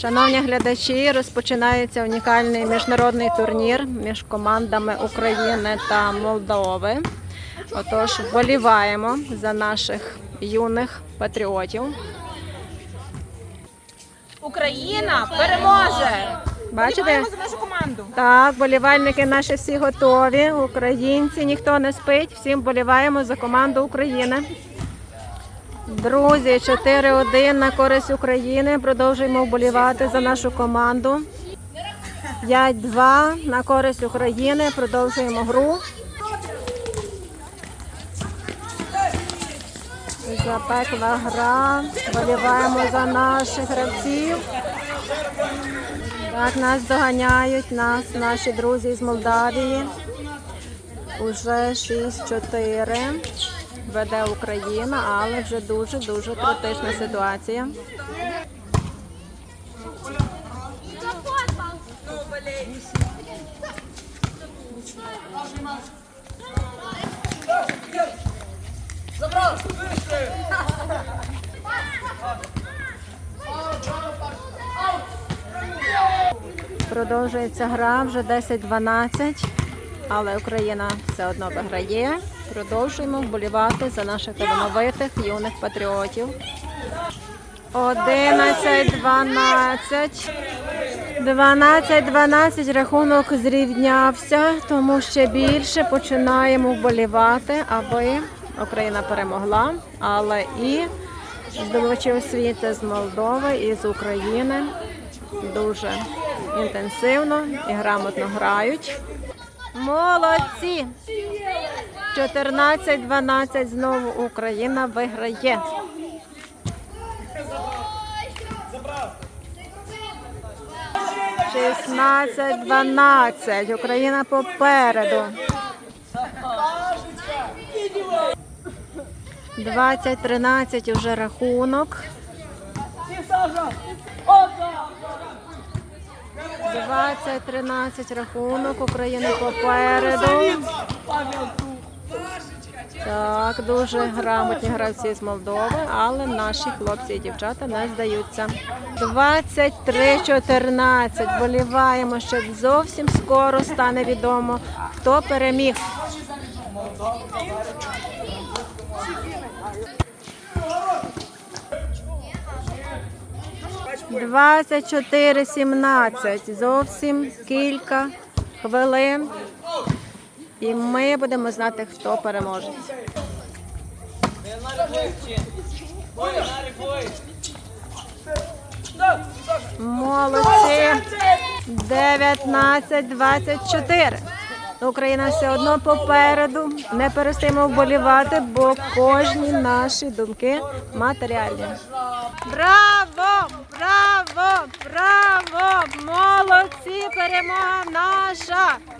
Шановні глядачі, розпочинається унікальний міжнародний турнір між командами України та Молдови. Отож, вболіваємо за наших юних патріотів. Україна переможе! Бачите? За нашу команду. Так, болівальники наші всі готові. Українці, ніхто не спить. Всім боліваємо за команду України. Друзі, 4-1 на користь України. Продовжуємо вболівати за нашу команду. 5-2 на користь України. Продовжуємо гру. Запекла гра. Боліваємо за наших гравців. Так, нас доганяють нас, наші друзі з Молдавії. Уже 6-4 веде Україна, але вже дуже-дуже критична ситуація. Продовжується гра вже 10-12, але Україна все одно виграє. Продовжуємо вболівати за наших талановитих юних патріотів. 11-12. 12-12 рахунок зрівнявся, тому ще більше починаємо вболівати, аби Україна перемогла, але і здобувачі освіти з Молдови і з України дуже інтенсивно і грамотно грають. Молодці! 14-12 знову Україна виграє. Шістнадцять, дванадцять. Україна попереду. 20-13 уже рахунок. 20-13 рахунок України попереду. Так, дуже грамотні гравці з Молдови, але наші хлопці і дівчата не здаються. 23-14. Боліваємо, що зовсім скоро стане відомо, хто переміг. Двадцять чотири сімнадцять. Зовсім кілька хвилин. І ми будемо знати, хто переможе. Молодці. 19-24. Україна все одно попереду. Не перестаємо вболівати, бо кожні наші думки матеріальні. Браво! Браво! Браво! Молодці! Перемога наша!